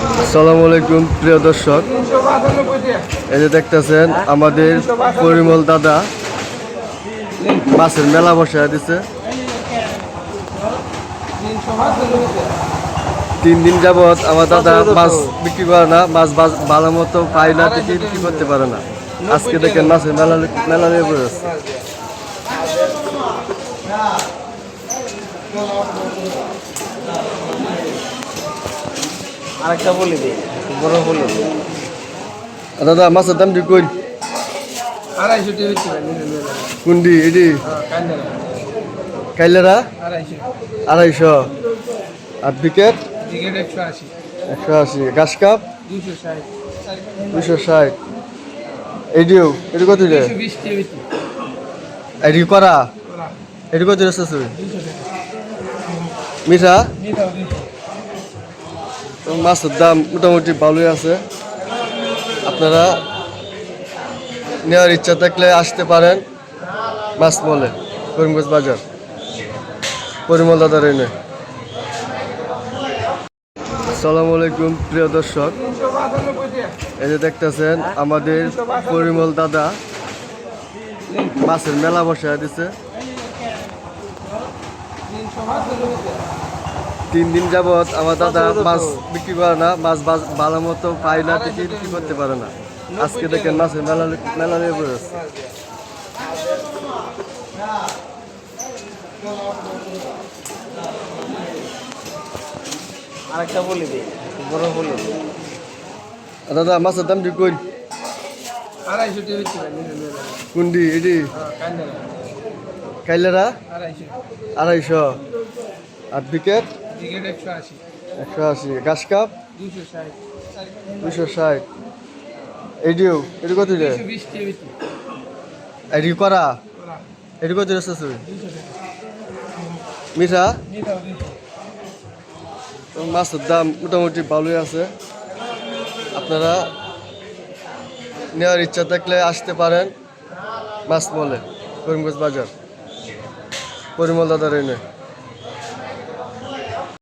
আসসালামু আলাইকুম, প্রিয় দর্শক। এই যে দেখতেছেন, আমাদের পরিমল দাদা মাছের মেলা বসে দিছে। তিন দিন যাবৎ আমার দাদা মাছ বিক্রি করে না, মাছ ভালো মতো পায় না থেকে বিক্রি করতে পারে না। আজকে দেখেন মাছের মেলা মেলা নিয়ে বসেছে আরেকটা বলে দিই বড় বলে। দিই দাদা মাছের দাম কি কই আড়াইশো টাকা হয় কুন্ডি এটি? কান্দারা কাইলেরা। আড়াইশো। আর বিকেট একশো আশি। একশো আশি। ঘাস কাপ? দুশো ষাট। দুশো এটি কত এটি করা? এটি কত মিঠা? তো মাছের দাম মোটামুটি ভালোই আছে। আপনারা নেওয়ার ইচ্ছা থাকলে আসতে পারেন মাছ মলে, করিমগঞ্জ বাজার। পরিমল দাদার এনে আসসালামু আলাইকুম, প্রিয় দর্শক। এই যে দেখতেছেন, আমাদের পরিমল দাদা মাছের মেলা বসে দিছে। তিন দিন যাবৎ আমার দাদা মাছ বিক্রি করে না মাছ ভালো মতো পায় না থেকে বিক্রি করতে পারে না। আজকে দেখেন মাছের মেলা মেলা নিয়ে বসেছে আরেকটা বলে দিই বড় বলে দাদা মাছের দাম কি কই? আড়াইশো হয় কুন্ডি এটি? কাইলেরা? আড়াইশো। আড়াইশো। আর বিকেট? একশো আশি। একশো আশি। ঘাস কাপ? দুশো ষাট। এডিও এটি কত রে এটি করা? এটি কত মিঠা? মাছের দাম মোটামুটি ভালোই আছে। আপনারা নেওয়ার ইচ্ছা থাকলে আসতে পারেন মাছ মলে করিমগঞ্জ বাজার। পরিমল দাদার এনে।